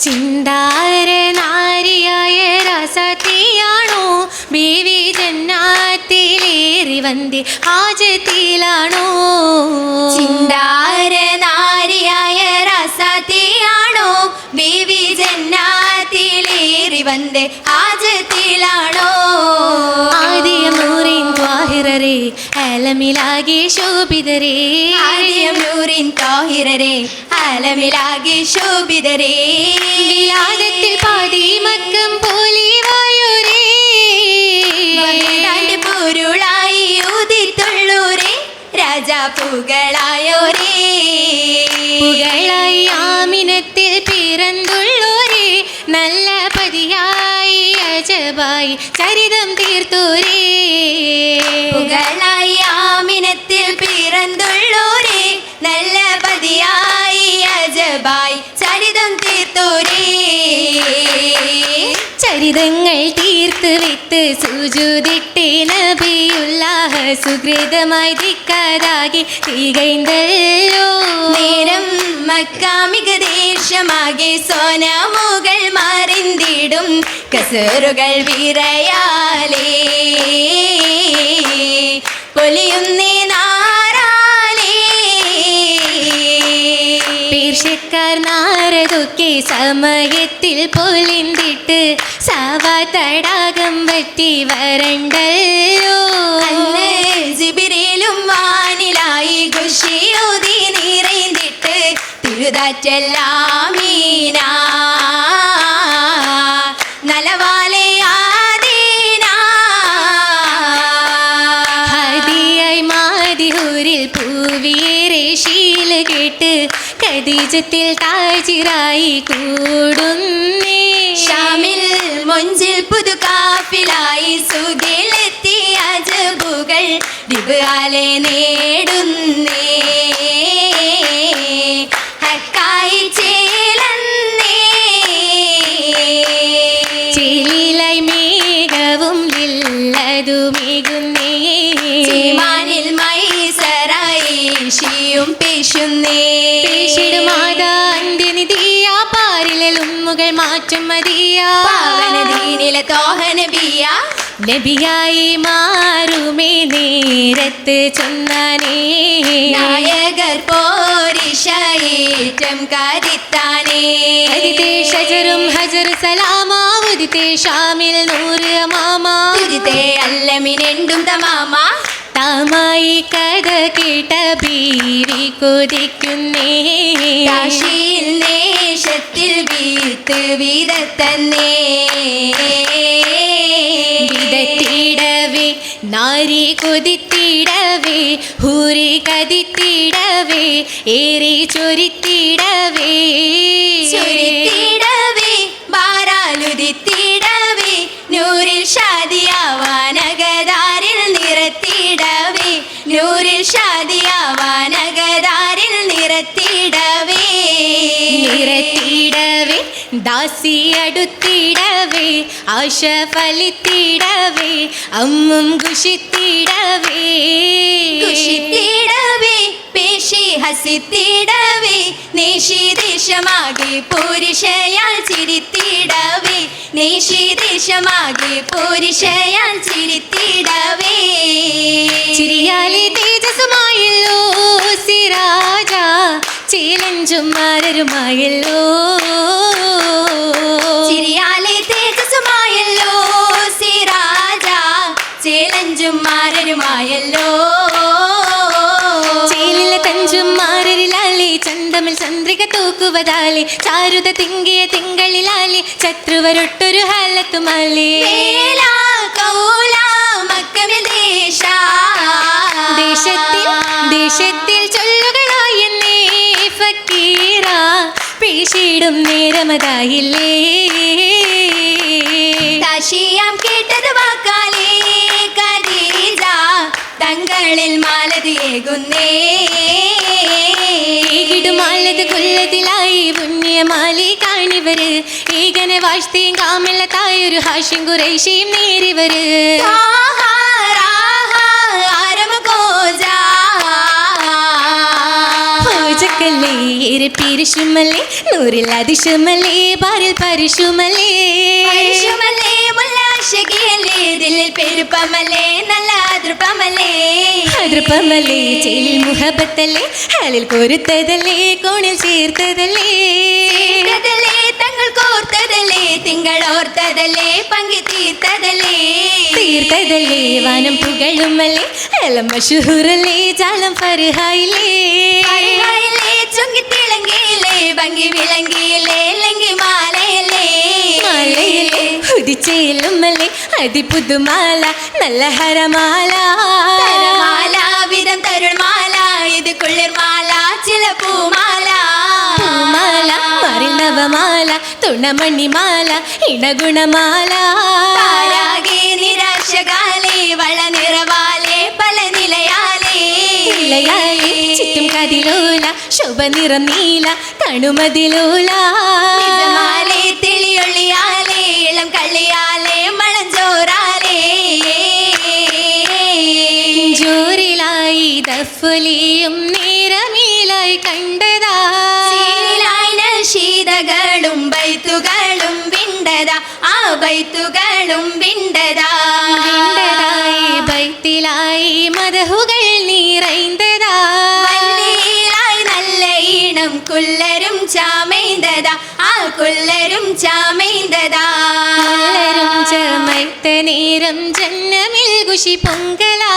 ചിന്താര നാരിയായ രസത്തിയാണോ ബീവി ജന്നാത്തിലേറി വന്തി ആജത്തിലാണോ ചിന്താര നാരിയായ രസത്തിയാണോ ബീവി ജന്നാത്തിലേറി വന്ന് ആജത്തിലാണോ ആദ്യം നൂറിൻ ത്വാഹിറരെ അലമിലാകെ ശോഭിതരേ. ആദ്യം നൂറിൻ താഹിരരേ. അലമിലാകെ ശോഭിതരേ. വിലാദത്തിൽ പാതി മക്കം പോലെ വായോരേ. പൊരുളായി ഉദിത്തുള്ളൂരേ രാജാപ്പുകളായോരേ പുകളായി ആമിനത്തിൽ പിറന്തുള്ളൂരേ. നല്ല പതിയായി അജബായി ചരിതം തീർത്തൂരേ. പുകളായി ചരിതങ്ങൾ തീർത്തു വിത്ത് സുജുതിട്ടേ നബിയുല്ലാഹ സുഗ്രീതമായി ദിക്കാതാകി തികൈന്തല്ലോ നേരം മക്കാമിക ദേശമാകെ സോനാമുകൾ മറിന്തിടും കസറുകൾ വിറയാലേ. പൊലിയുന്നേ നാരാലേ പേർഷ്യക്കാർ നാരതൊക്കെ സമയത്തിൽ പൊലിന്തിട്ട് സാവാ തടാകം പറ്റി വരണ്ടല്ലോ. ജിബിരിലും വാനിലായി ഖുഷിയോതി തിരുതാറ്റെല്ലാമീന നലവാലെ കദീജത്തിൽ താജിറായി കൂടുന്നേ. ഷാമിൽ മൊഞ്ചിൽ പുതുകാപ്പിലായി സുഖിലെത്തി അജബുകൾ ദിബാലെ നേടുന്നേ. അന്ത്യനിധിയാ പാരിലും മുകൾ മാറ്റം മതിയാ. പാവനദീനിലെ തോഹന ബിയ നബിയായി മാറുമേ നേരത്ത് ചെന്നാനേ. നായകർ പോരിഷയേറ്റം കരുത്താനേ ഹരിതേ ഷജറും ഹജർ സലാമാ ഉദിതേ ഷാമിൽ നൂറ് അമാമാ. തുരിതേ അല്ലമിനെണ്ടും തമാമ. താമായി കഥ കേട്ട ബീരി കൊതിക്കുന്നേ. കാശിയിൽ നേശത്തിൽ വീത്ത് വീതത്തന്നേ. വിതത്തിടവേ നാരി കൊതിത്തിടവേ ഹൂരി കതിത്തിടവേ ഏറെ ചൊരിത്തിടവേ. ചുരുത്തിടവേ നൂറിൽ ഷാദിയാവാനഗതാരിൽ നിറത്തിടവേ നിറത്തിടവേ ദാസി അടുത്തിടവേ ആശ ഫലിത്തിടവേ അമ്മും കുഷിത്തിടവേ കുഷിത്തിടവേ പേശി ഹസിത്തിടവേ നേശിദേശമാകെ പുരുഷയാൽ ചിരിത്തിടവേ. നേശിദേശമാകെ പുരുഷയാൽ ചിരിത്തിടവേ. ചിരിയാലി തേജസ്സുമായല്ലോ സിരാജ ചിലഞ്ചും മാരരുമായല്ലോ ചിരിയാലെ തേജസ്സുമായല്ലോ സിരാജ ചേലഞ്ചും മാരരുമായല്ലോ ചേലിലെ തഞ്ചും മാരരിലാലെ ചന്തമിൽ ചന്ദ്രിക തൂക്കുവതാലെ ചാരുത തിങ്കിയ തിങ്കളിലാലി ശത്രുവരൊട്ടൊരു മക്കമിൽ ദേശ. ദേശത്തിൽ ദേശത്തിൽ ചൊല്ലുകളായി എന്നേ ഫക്കീറ പേശിടും നേരമതായില്ലേ. താശിയാം കേട്ടത് വാക്കാലേ കരീജ തങ്ങളിൽ മാലതിയേകുന്നേ ഈകിടുമാലത് കൊല്ലത്തിലായി പുണ്യമാലി കാണിവര്. ഈഗനെ വാഴ്ത്തിയും കാമില്ലത്തായൊരു ഹാഷ്യം കുറേശ്ശിയും നേരിവര്. നൂറിൽ അതിശുമല്ലേ ബാരിൽ പരിശുമല്ലേ. പരിശുമല്ലേ മുല്ലാശകിയല്ലേ ദില്ലിൽ പെരുപ്പമല്ലേ നല്ല അതൃപ്പമല്ലേ അതൃപ്പമല്ലേ ചേലിൽ മുഹബത്തല്ലേ ഹാലിൽ കൊരുത്തതല്ലേ കോണിൽ ചേർത്തതല്ലേ. തങ്ങൾ കോർത്തതല്ലേ തിങ്കൾ ഓർത്തതല്ലേ പങ്കി തീർത്തതല്ലേ. തീർത്തതല്ലേ വാനം പുകഴുമല്ലേ എല്ലാം മഷൂറല്ലേ ജാലം ഫർഹായില്ലേ. ചുങ്കി തിളങ്ങിയില്ലേ ഭംഗി വിളങ്ങിയില്ലേ ലങ്കി മാലയില്ലേ അതിപുതുമാല അതി പുതുമാല നല്ല ഹരമാല. തരമാല വിധം തരുൾമാല ഇത് കുളിർമാല ചില പൂമാല. പൂമാല തുണമണിമാല ഇടഗുണമാല താരാകെ നിരാശകാലേ വള നിറവാലേ പല നിലയാലേ ചുറ്റും കതിലോല ശോഭ നിറം നീല കണുമതിലോല ശീതകളും ബൈത്തുകളും വിണ്ടത. ആ ബൈത്തുകളും വിണ്ടതാ. വിണ്ടതായി ബൈത്തിലായി മതഹുകൾ നീറൈന്തതായി നല്ല ഈണം കുല്ലരും ചാമൈന്തത ആ കുല്ലരും ചാമൈന്തതാ ചമൈത്ത നേരം ജന്നമിൽ കുശി പൊങ്കലാ.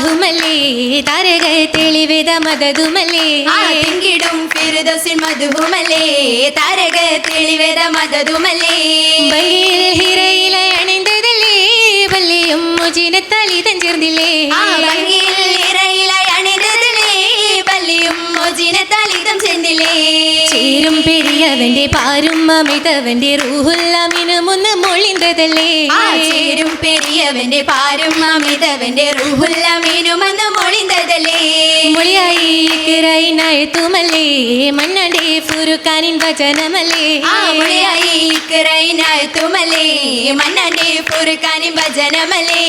പിറദഫ്സിൽ തരക താരക തെളിവിത മതതുമല്ലേ തിങ്കിടും ഫിർദൗസിൽ മധുഹുമല്ലേ തെളിവിത മതതുമല്ലി ബലിയിൽ ഹിരയില അണിന്തതല്ലേ? ബലിയും മുജിന ചേർന്നില്ലേ? ആ ഭംഗിയിൽ ഇറയിലായി അണിതതിലേ ബല്ലിയും മോചിന തലിതം ചെന്നില്ലേ ചേരും പെരിയവന്റെ പാരും അമിതവന്റെ റൂഹുല്ലമിനുമൊന്ന് മൊളിന്തതല്ലേ ആചേരും ചേരും പെരിയവന്റെ പാരും അമിതവന്റെ റൂഹുല്ലാമിനു റുഹുല്ലമീനുമെന്ന് മൊളിന്തതല്ലേ മൊളിയായി കിറൈനായത്തുമല്ലേ മണ്ണന്റെ ഫുരുക്കാനിൻ വചനമല്ലേ മൊളിയായി മുളിയായി ഇക്കറൈനായത്തുമല്ലേ മണ്ണടി പൊറുക്കാനും ഭജനമല്ലേ?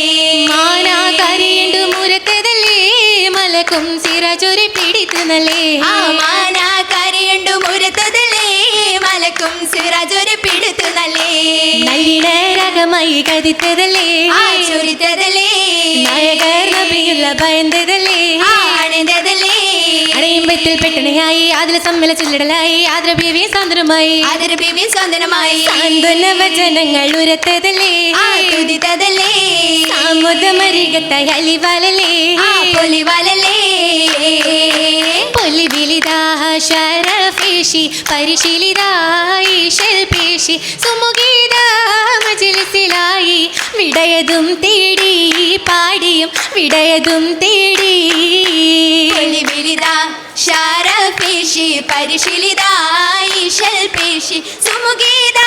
മാനാ കരിയണ്ടു മുരത്തതല്ലേ മലക്കും സിറചൊരി പിടിത്തുന്നല്ലേ ആ സിറാജൊരു പിടുത്തുന്നല്ലേ നല്ലിട രകമായി കതിത്തതല്ലേ? ചുരിത്തതല്ലേ നായകർ നബിയുള്ള ഭയന്തതല്ലേ? ആ അണിന്തതല്ലേ അടയുമ്പത്തിൽ പെട്ടണയായി അതിൽ സമ്മല ചില്ലിടലായി ആദ്രബീവി സാന്ദ്രമായി അതൊരു ബിബി സ്വന്തനമായി സാന്ത്വന വചനങ്ങൾ ഉരത്തതല്ലേ തുതിത്തതല്ലേ? സാമുദമരികത്തായി അലിവാലല്ലേ? പൊലിവലല്ലേ? പൊലിവിലിതാ ശരഫേഷി പരിശീലിതായി ശിൽപേഷി സുമുഖീത മജിലിസിലായി വിടയതും തേടി പാടിയും വിടയതും തേടി. വിലിതാ ശരഫീഷി പരിശീലിതായി ശൽപേശി സുമുഖീത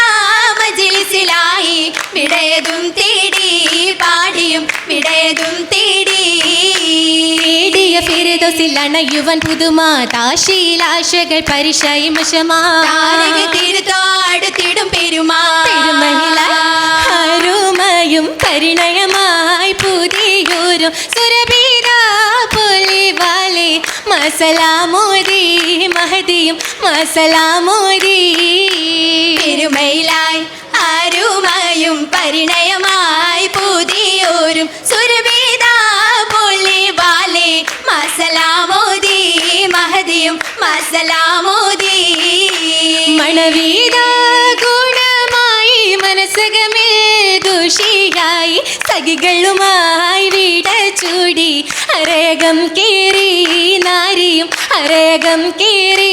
ഫിരദോസിൽ അണയുവൻ പുതുമാ. താശീലാശകൾ പരിശായി മശമാ താരക തീരുത്തോ അടുത്തിടും പെരുമാ. പെരുമഹിള അരുമയും പരിണയമായി പുതിയൊരു സുരഭീത പൊലിവാലെ. മസലാമോദി മഹദിയും മസലാമോരി പെരുമയിലായി അരുമയും പരിണയമായി പുതിയൊരു സുരഭീത മസലാമോദി മണവീത ഗുണമായി മനസ്സകമിൽ ദുഷിയായി സഖികളുമായി വീട ചൂടി അരേകം കേറി നാരിയും അരേഗം കേറി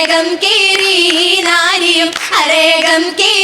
അരേകം കേറി നാനിയും അരേകം കേ